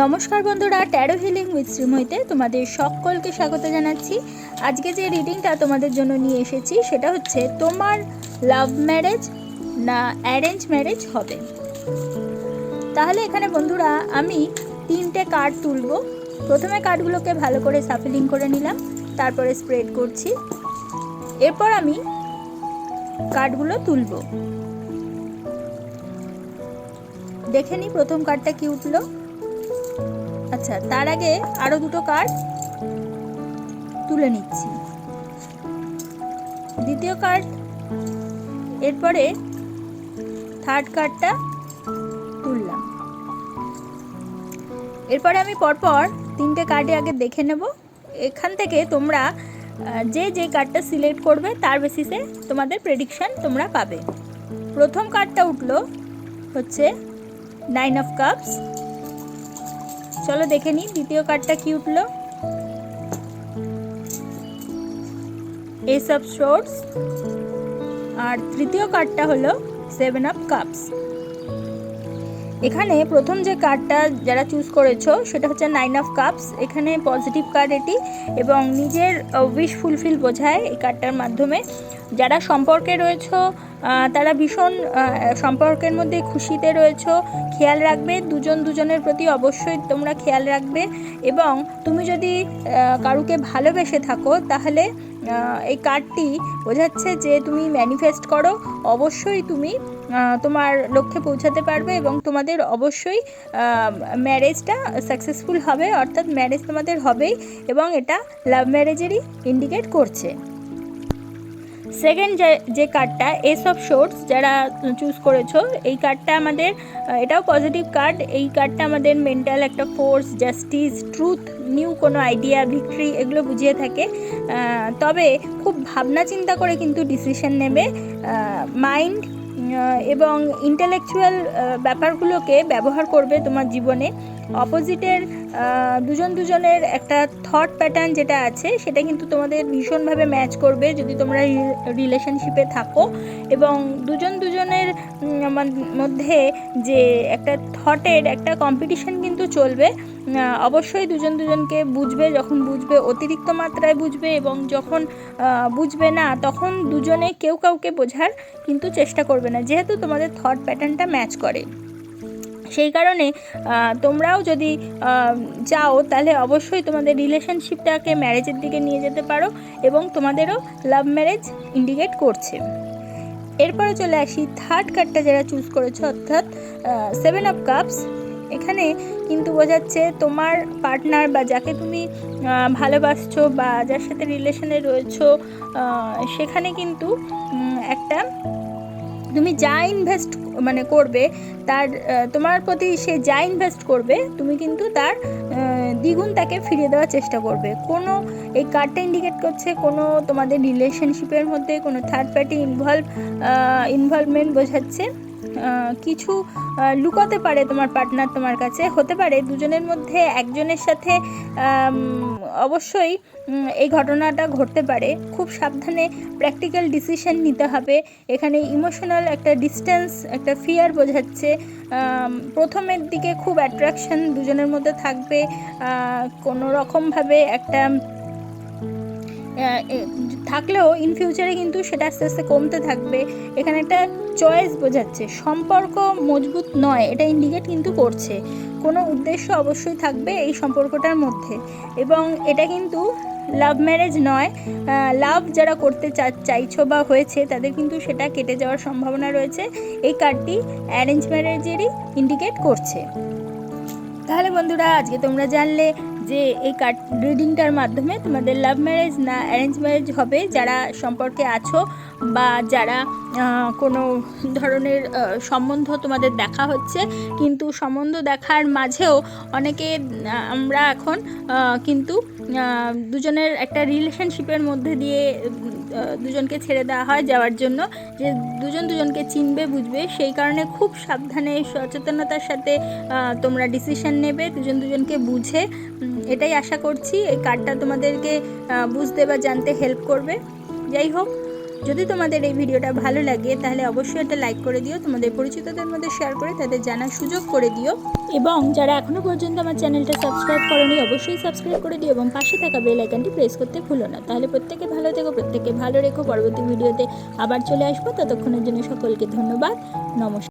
নমস্কার বন্ধুরা taro healing with শ্রীময়তে তোমাদের সকলকে স্বাগত জানাচ্ছি। আজকে যে রিডিংটা তোমাদের জন্য নিয়ে এসেছি, সেটা হচ্ছে তোমার লাভ ম্যারেজ না অ্যারেঞ্জ ম্যারেজ হবে। তাহলে এখানে বন্ধুরা, আমি তিনটে কার্ড তুলব। প্রথমে কার্ডগুলোকে ভালো করে সাফিলিং করে নিলাম, তারপরে স্প্রেড করছি। এরপর আমি কার্ডগুলো তুলব। দেখে নিই প্রথম কার্ডটা কি উঠল? আচ্ছা তার আগে আরও দুটো কার্ড তুলে নিচ্ছি। দ্বিতীয় কার্ড এরপরে থার্ড কার্ডটা তুললাম। এরপরে আমি পরপর তিনটে কার্ডে আগে দেখে নেব। এখান থেকে তোমরা যে যে কার্ডটা সিলেক্ট করবে, তার বেসিসে তোমাদের প্রেডিকশান তোমরা পাবে। প্রথম কার্ডটা উঠল হচ্ছে নাইন অফ কাপস চলো দেখে নিই, দ্বিতীয় কার্ডটা কি উঠল? এস অফ শোর্টস আর তৃতীয় কার্ডটা হলো সেভেন অফ কাপস এখানে প্রথম যে কার্ডটা যারা চুজ করেছ, সেটা হচ্ছে নাইন অফ কাপস এখানে পজিটিভ কার্ড এটি, এবং নিজের উইশ ফুলফিল বোঝায় এই কার্ডটার মাধ্যমে। যারা সম্পর্কে রয়েছো তারা ভীষণ সম্পর্কের মধ্যে খুশিতে রয়েছো। খেয়াল রাখবে, দুজন দুজনের প্রতি অবশ্যই তোমরা খেয়াল রাখবে এবং তুমি যদি কারুকে ভালোবেসে থাকো, তাহলে এই কার্ডটি বোঝাচ্ছে যে তুমি ম্যানিফেস্ট করো। অবশ্যই তুমি তোমার লক্ষ্যে পৌঁছাতে পারবে এবং তোমাদের অবশ্যই ম্যারেজটা সাকসেসফুল হবে, অর্থাৎ ম্যারেজ তোমাদের হবেই এবং এটা লাভ ম্যারেজেরই ইন্ডিকেট করছে। সেকেন্ড যে কার্ডটা এস অফ শোর্টস যারা চুজ করেছ, এই কার্ডটা আমাদের এটাও পজিটিভ কার্ড এই কার্ডটা আমাদের মেন্টাল একটা ফোর্স জাস্টিস ট্রুথ নিউ কোনো আইডিয়া ভিক্টরি এগুলো বুঝিয়ে থাকে। তবে খুব ভাবনা চিন্তা করে কিন্তু ডিসিশন নেবে। মাইন্ড এবং ইন্টেলেকচুয়াল ব্যাপারগুলোকে ব্যবহার করবে তোমার জীবনে। অপোজিটের দুজন দুজনের একটা থট প্যাটার্ন যেটা আছে, সেটা কিন্তু তোমাদের ভীষণভাবে ম্যাচ করবে যদি তোমরা রিলেশনশিপে থাকো। এবং দুজন দুজনের মধ্যে যে একটা থটের একটা কম্পিটিশন কিন্তু চলবে। অবশ্যই দুজন দুজনকে বুঝবে, যখন বুঝবে অতিরিক্ত মাত্রায় বুঝবে এবং যখন বুঝবে না, তখন দুজনে কেউ কাউকে বোঝার কিন্তু চেষ্টা করবে না, যেহেতু তোমাদের থট প্যাটার্নটা ম্যাচ করে। সেই কারণে তোমরাও যদি চাও তাহলে অবশ্যই তোমাদের রিলেশনশিপটাকে ম্যারেজের দিকে নিয়ে যেতে পারো এবং তোমাদেরও লাভ ম্যারেজ ইন্ডিকেট করছে। এরপরে চলে আসি থার্ড কার্ডটা যারা চুজ করেছ, অর্থাৎ সেভেন অফ কাপস এখানে কিন্তু বোঝাচ্ছে তোমার পার্টনার বা যাকে তুমি ভালোবাসছো বা যার সাথে রিলেশনে রয়েছো সেখানে কিন্তু একটা তুমি যা ইনভেস্ট মানে করবে, তার তোমার প্রতি সে যা ইনভেস্ট করবে, তুমি কিন্তু তার দ্বিগুণ তাকে ফিরিয়ে দেওয়ার চেষ্টা করবে। কোনো, এই কার্ডটা ইন্ডিকেট করছে কোনো তোমাদের রিলেশনশিপের মধ্যে কোনো থার্ড পার্টি ইনভলভ ইনভলভমেন্ট বোঝাচ্ছে। কিছু লুকাতে পারে তোমার পার্টনার তোমার কাছে। হতে পারে দুজনের মধ্যে একজনের সাথে অবশ্যই এই ঘটনাটা ঘটতে পারে। খুব সাবধানে প্র্যাকটিক্যাল ডিসিশন নিতে হবে। এখানে ইমোশনাল একটা ডিস্টেন্স একটা ফিয়ার বোঝাচ্ছে। প্রথমের দিকে খুব অ্যাট্রাকশন দুজনের মধ্যে থাকবে। কোনো রকমভাবে একটা থাকলেও ইন ফিউচারে কিন্তু সেটা আস্তে আস্তে কমতে থাকবে। এখানে একটা চয়েস বোঝাচ্ছে, সম্পর্ক মজবুত নয়, এটা ইন্ডিকেট কিন্তু করছে। কোনো উদ্দেশ্য অবশ্যই থাকবে এই সম্পর্কটার মধ্যে। এবং এটা কিন্তু লাভ ম্যারেজ নয় লাভ যারা করতে চা- চাইছো বা হয়েছে, তাদের কিন্তু সেটা কেটে যাওয়ার সম্ভাবনা রয়েছে। এই কার্ডটি অ্যারেঞ্জ ম্যারেজেরই ইন্ডিকেট করছে। তাহলে বন্ধুরা, আজকে তোমরা জানলে যে এই কার্ড রিডিংটার মাধ্যমে তোমাদের লাভ ম্যারেজ না অ্যারেঞ্জ ম্যারেজ হবে যারা সম্পর্কে আছো বা যারা কোনো ধরনের সম্বন্ধ তোমাদের দেখা হচ্ছে। কিন্তু সম্বন্ধ দেখার মাঝেও অনেকে আমরা এখন কিন্তু দুজনের একটা রিলেশনশিপের মধ্যে দিয়ে দুজনকে ছেড়ে দেওয়া হয় যাওয়ার জন্য। যে দুজন দুজনকে চিনবে, বুঝবে, সেই কারণে খুব সাবধানে, সচেতনতার সাথে তোমরা ডিসিশন নেবে, দুজন দুজনকে বুঝে। এটাই আশা করছি, এই কার্ডটা তোমাদেরকে বুঝতে বা জানতে হেল্প করবে। যাই হোক যদি তোমাদের এই ভিডিওটা ভালো লাগে, তাহলে অবশ্যই একটা লাইক করে দিও, তোমাদের পরিচিতদের মধ্যে শেয়ার করে তাদের জানার সুযোগ করে দিও। এবং যারা এখনও পর্যন্ত আমার চ্যানেলটা সাবস্ক্রাইব করনি, অবশ্যই সাবস্ক্রাইব করে দিও এবং পাশে থাকা বেল আইকনটি প্রেস করতে ভুলো না। তাহলে প্রত্যেকে ভালো থেকো, প্রত্যেকে ভালো রেখো। পরবর্তী ভিডিওতে আবার চলে আসব। ততক্ষণের জন্য সকলকে ধন্যবাদ। নমস্কার।